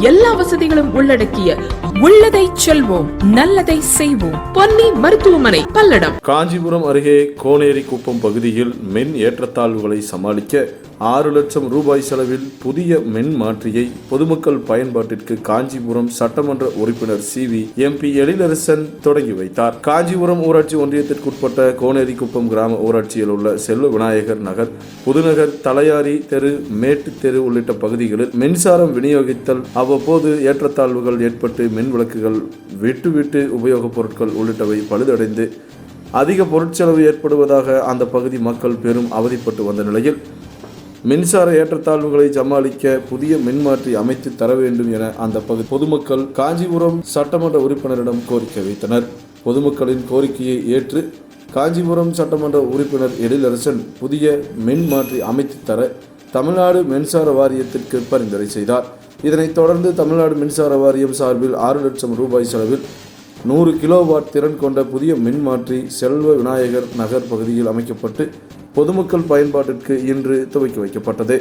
எல்லா வசதிகளும் உள்ளடக்கிய உள்ளதை செல்வோம் நல்லதை செய்வோம். பொன்னி மருத்துவமனை பல்லடம். காஞ்சிபுரம் அருகே கோனேரி குப்பம் பகுதியில் மின் ஏற்றத்தாழ்வுகளை சமாளிக்க ஆறு லட்சம் ரூபாய் செலவில் புதிய மின் மாற்றியை பொதுமக்கள் பயன்பாட்டிற்கு காஞ்சிபுரம் சட்டமன்ற உறுப்பினர் சி வி எம்பி எழிலரசன் தொடங்கி வைத்தார். காஞ்சிபுரம் ஊராட்சி ஒன்றியத்திற்குட்பட்ட கோனேரிக்குப்பம் கிராம ஊராட்சியில் உள்ள செல்வ விநாயகர் நகர் புதுநகர் தலையாரி தெரு மேட்டு தெரு உள்ளிட்ட பகுதிகளில் மின்சாரம் விநியோகித்தல் அவ்வப்போது ஏற்றத்தாழ்வுகள் ஏற்பட்டு மின் விளக்குகள் விட்டு விட்டு உபயோகப் பொருட்கள் உள்ளிட்டவை பழுதடைந்து அதிக பொருட்செலவு ஏற்படுவதாக அந்த பகுதி மக்கள் பெரும் அவதிப்பட்டு வந்த நிலையில் மின்சார ஏற்றத்தாழ்வுகளை சமாளிக்க புதிய மின்மாற்றி அமைத்து தர வேண்டும் என அந்த பகுதி பொதுமக்கள் காஞ்சிபுரம் சட்டமன்ற உறுப்பினரிடம் கோரிக்கை வைத்தனர். பொதுமக்களின் கோரிக்கையை ஏற்று காஞ்சிபுரம் சட்டமன்ற உறுப்பினர் எழிலரசன் புதிய மின்மாற்றி அமைத்து தர தமிழ்நாடு மின்சார வாரியத்திற்கு பரிந்துரை செய்தார். இதனைத் தொடர்ந்து தமிழ்நாடு மின்சார வாரியம் சார்பில் ஆறு லட்சம் ரூபாய் செலவில் நூறு கிலோவாட் திறன் கொண்ட புதிய மின்மாற்றி செல்வ விநாயகர் நகர் பகுதியில் அமைக்கப்பட்டு பொதுமக்கள் பயன்பாட்டிற்கு இன்று துவக்கி வைக்கப்பட்டது.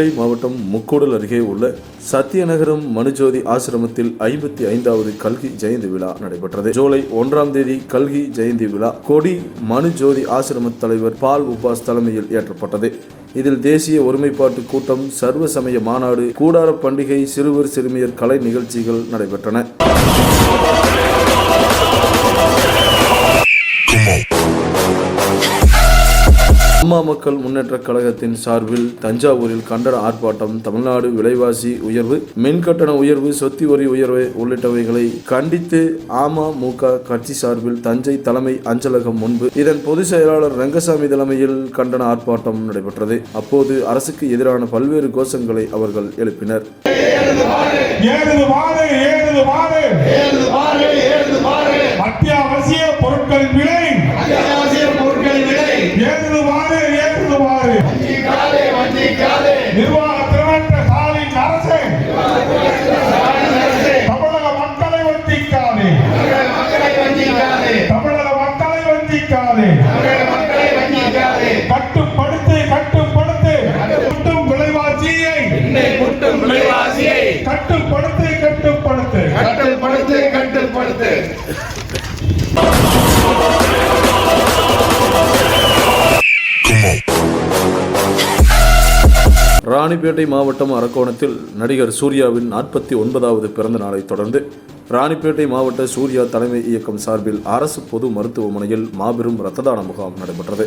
நெல்லை மாவட்டம் முக்கூடல் அருகே உள்ள சத்தியநகரம் மனுஜோதி ஆசிரமத்தில் ஐம்பத்தி ஐந்தாவது கல்கி ஜெயந்தி விழா நடைபெற்றது. ஜூலை ஒன்றாம் தேதி கல்கி ஜெயந்தி விழா கொடி மனுஜோதி ஆசிரம தலைவர் பால் உபாஸ் தலைமையில் ஏற்றப்பட்டது. இதில் தேசிய ஒருமைப்பாட்டு கூட்டம் சர்வ சமய மாநாடு கூடார பண்டிகை சிறுவர் சிறுமியர் கலை நிகழ்ச்சிகள் நடைபெற்றன. அம்மா மக்கள் முன்னேற்ற கழகத்தின் சார்பில் தஞ்சாவூரில் கண்டன ஆர்ப்பாட்டம் தமிழ்நாடு விலைவாசி உயர்வு மின்கட்டண உயர்வு சொத்து வரி உயர்வு உள்ளிட்டவைகளை கண்டித்து அமமுக கட்சி சார்பில் தஞ்சை தலைமை அஞ்சலகம் முன்பு இதன் பொதுச் செயலாளர் ரங்கசாமி தலைமையில் கண்டன ஆர்ப்பாட்டம் நடைபெற்றது. அப்போது அரசுக்கு எதிரான பல்வேறு கோஷங்களை அவர்கள் எழுப்பினர். குட்டும் விலைவாசியை கட்டுப்படுத்து கட்டுப்படுத்து கட்டுப்படுத்து கட்டுப்படுத்து ராணிப்பேட்டை மாவட்டம் அரக்கோணத்தில் நடிகர் சூர்யாவின் நாற்பத்தி ஒன்பதாவது பிறந்த நாளை தொடர்ந்து ராணிப்பேட்டை மாவட்ட சூர்யா தலைமை இயக்கம் சார்பில் அரசு பொது மருத்துவமனையில் மாபெரும் இரத்த தான முகாம் நடைபெற்றது.